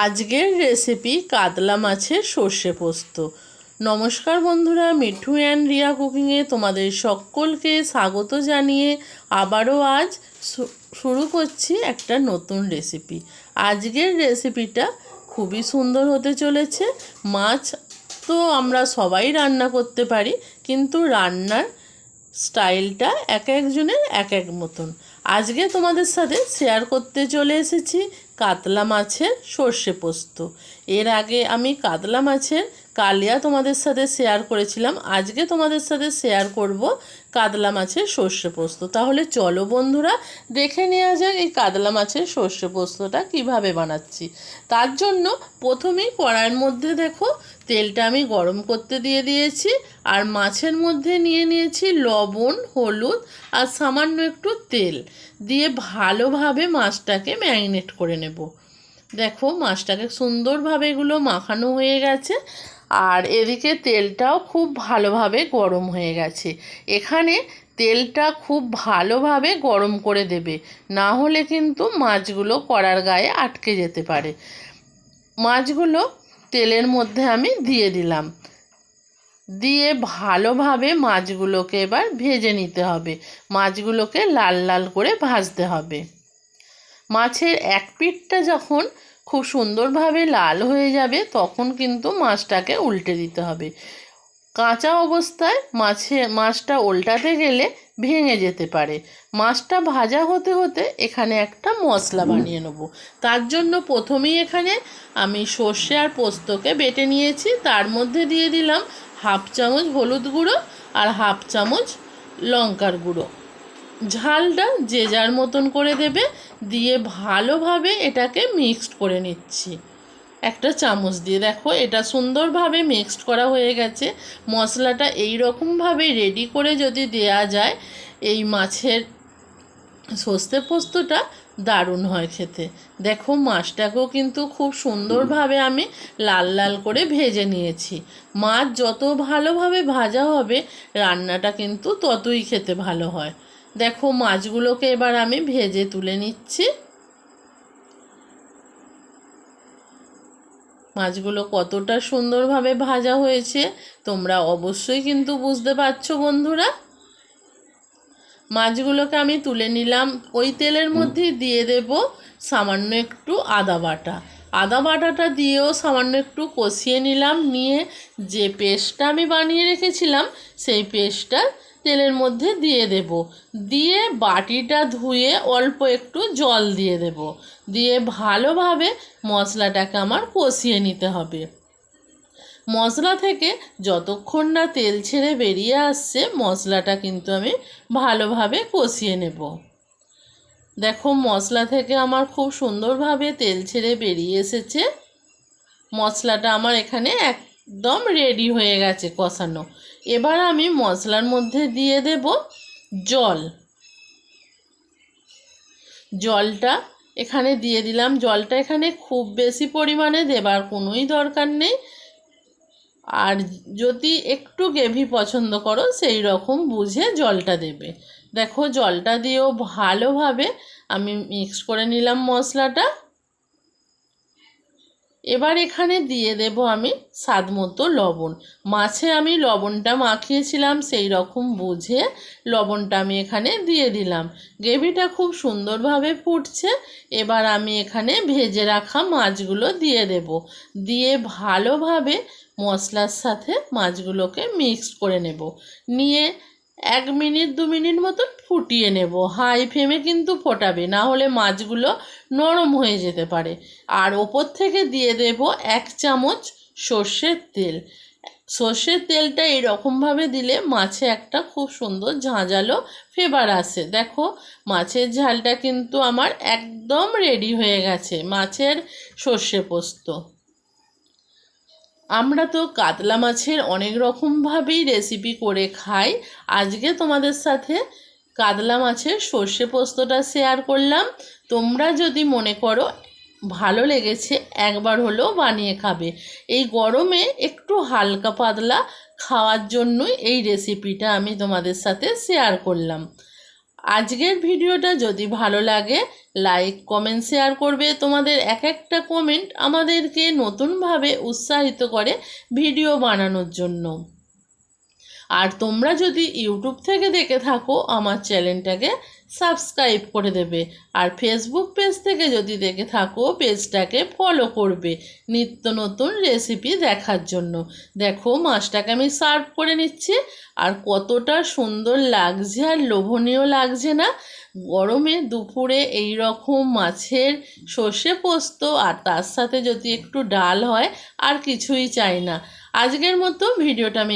আজকের রেসিপি কাতলা মাছের সর্ষে পোস্ত। নমস্কার বন্ধুরা, মিঠু অ্যান্ড রিয়া কুকিংয়ে তোমাদের সকলকে স্বাগত জানিয়ে আবারও আজ শুরু করছি একটা নতুন রেসিপি আজকের রেসিপিটা খুবই সুন্দর হতে চলেছে। মাছ তো আমরা সবাই রান্না করতে পারি, কিন্তু রান্নার স্টাইলটা এক একজনের এক এক মতন। আজকে তোমাদের সাথে শেয়ার করতে চলে এসেছি কাতলা মাছের সর্ষে পোস্ত। এর আগে আমি কাতলা মাছের কালিয়া তোমাদের সাথে শেয়ার করেছিলাম, আজকে তোমাদের সাথে শেয়ার করব কাতলা মাছের সর্ষে পোস্ত। তাহলে চলো বন্ধুরা, দেখে নেওয়া যাক এই কাতলা মাছের সর্ষে পোস্তটা কীভাবে বানাচ্ছি। তার জন্য প্রথমেই কড়াইয়ের মধ্যে দেখো, তেলটা আমি গরম করতে দিয়ে দিয়েছি, আর মাছের মধ্যে নিয়ে নিয়েছি লবণ, হলুদ, আর সামান্য একটু তেল। দিয়ে ভালোভাবে মাছটাকে ম্যারিনেট করে নেব। দেখো মাছটাকে সুন্দরভাবে এগুলো মাখানো হয়ে গেছে, আর এদিকে তেলটাও খুব ভালোভাবে গরম হয়ে গেছে। এখানে তেলটা খুব ভালোভাবে গরম করে দেবে, না হলে কিন্তু মাছগুলো কড়ার গায়ে আটকে যেতে পারে। মাছগুলো তেলের মধ্যে আমি দিয়ে দিলাম। দিয়ে ভালোভাবে মাছগুলোকে এবার ভেজে নিতে হবে। মাছগুলোকে লাল লাল করে ভাজতে হবে। মাছের এক পিঠটা যখন খুব সুন্দরভাবে লাল হয়ে যাবে, তখন কিন্তু মাছটাকে উল্টে দিতে হবে। কাঁচা অবস্থায় মাছে, মাছটা উল্টাতে গেলে ভেঙে যেতে পারে। মাছটা ভাজা হতে হতে এখানে একটা মশলা বানিয়ে নেব। তার জন্য প্রথমেই এখানে আমি সর্ষে আর পোস্তকে বেটে নিয়েছি। তার মধ্যে দিয়ে দিলাম হাফ চামচ হলুদ গুঁড়ো আর হাফ চামচ লঙ্কার গুঁড়ো। ঝালটা যে যার মতন করে দেবে, দিয়ে ভালোভাবে এটাকে মিক্সড করে নিচ্ছি। একটা চামচ দিয়ে। দেখো, এটা সুন্দরভাবে মিক্সড করা হয়ে গেছে। মশলাটা এই রকমভাবে রেডি করে যদি দেয়া যায়, এই মাছের সস্তে পোস্তটা দারুণ হয় খেতে। দেখো, মাছটাকেও কিন্তু খুব সুন্দরভাবে আমি লাল লাল করে ভেজে নিয়েছি। মাছ যত ভালোভাবে ভাজা হবে, রান্নাটা কিন্তু ততই খেতে ভালো হয়। দেখো মাছগুলোকে এবার আমি ভেজে তুলে নিচ্ছি। মাছগুলো কতটা সুন্দরভাবে ভাজা হয়েছে তোমরা অবশ্যই কিন্তু বুঝতে পারছ বন্ধুরা। মাছগুলোকে আমি তুলে নিলাম ওই তেলের মধ্যেই দিয়ে দেব সামান্য একটু আদা বাটা। আদা বাটাটা দিয়েও সামান্য একটু কষিয়ে নিলাম নিয়ে যে পেস্টটা আমি বানিয়ে রেখেছিলাম সেই পেস্টটা তেলের মধ্যে দিয়ে দেব। দিয়ে বাটিটা ধুয়ে অল্প একটু জল দিয়ে দেব। দিয়ে ভালোভাবে মশলাটাকে আমার কষিয়ে নিতে হবে। মশলা থেকে যতক্ষণ না তেল ছেড়ে বেরিয়ে আসছে, মশলাটা কিন্তু আমি ভালোভাবে কষিয়ে নেব। দেখো, মশলা থেকে আমার খুব সুন্দরভাবে তেল ছেড়ে বেরিয়ে এসেছে। মশলাটা আমার এখানে একদম রেডি হয়ে গেছে কষানো। এবার আমি মশলার মধ্যে দিয়ে দেব জল। জলটা এখানে দিয়ে দিলাম। জলটা এখানে খুব বেশি পরিমাণে দেবার কোনোই দরকার নেই। আর যদি একটু গ্রেভি পছন্দ করো, সেই রকম বুঝে জলটা দেবে। দেখো, জলটা দিয়েও ভালোভাবে আমি মিক্স করে নিলাম মশলাটা। এবার এখানে দিয়ে দেব আমি স্বাদ মতো লবণ। মাছে আমি লবণটা মাখিয়েছিলাম সেই রকম বুঝে লবণটা আমি এখানে দিয়ে দিলাম। গ্রেভিটা খুব সুন্দরভাবে ফুটছে, এবার আমি এখানে ভেজে রাখা মাছগুলো দিয়ে দেব। দিয়ে ভালোভাবে মশলার সাথে মাছগুলোকে মিক্সড করে নেব। নিয়ে এক মিনিট, দু মিনিট মতন ফুটিয়ে নেব। হাই ফ্লেমে কিন্তু ফোটাবে, না হলে মাছগুলো নরম হয়ে যেতে পারে। আর ওপর থেকে দিয়ে দেব এক চামচ সর্ষের তেল। সর্ষের তেলটা এরকমভাবে দিলে মাছে একটা খুব সুন্দর ঝাঁঝালো ফ্লেভার আসে। দেখো, মাছের ঝালটা কিন্তু আমার একদম রেডি হয়ে গেছে, মাছের সর্ষে পোস্ত। আমরা তো কাতলা মাছের অনেক রকমভাবেই রেসিপি করে খাই। আজকে তোমাদের সাথে কাতলা মাছের সর্ষে পোস্তটা শেয়ার করলাম। তোমরা যদি মনে করো ভালো লেগেছে, একবার হলেও বানিয়ে খাবে। এই গরমে একটু হালকা পাতলা খাওয়ার জন্যই এই রেসিপিটা আমি তোমাদের সাথে শেয়ার করলাম। আজকের ভিডিওটা যদি ভালো লাগে লাইক কমেন্ট শেয়ার করবে। তোমাদের এক একটা কমেন্ট আমাদেরকে নতুনভাবে উৎসাহিত করে ভিডিও বানানোর জন্য। আর তোমরা যদি ইউটিউব থেকে দেখে থাকো, আমার চ্যানেলটাকে সাবস্ক্রাইব করে দেবে। আর ফেসবুক পেজ থেকে যদি দেখে থাকো পেজটাকে ফলো করবে নিত্য নতুন রেসিপি দেখার জন্য। দেখো, মাছটাকে আমি সার্ভ করে নিচ্ছি। আর কতটা সুন্দর লাগছে আর লোভনীয় লাগছে না? গরমে দুপুরে এই রকম মাছের সর্ষে পোস্ত আর তার সাথে যদি একটু ডাল হয়, আর কিছুই চাই না। আজকের মতো ভিডিওটা আমি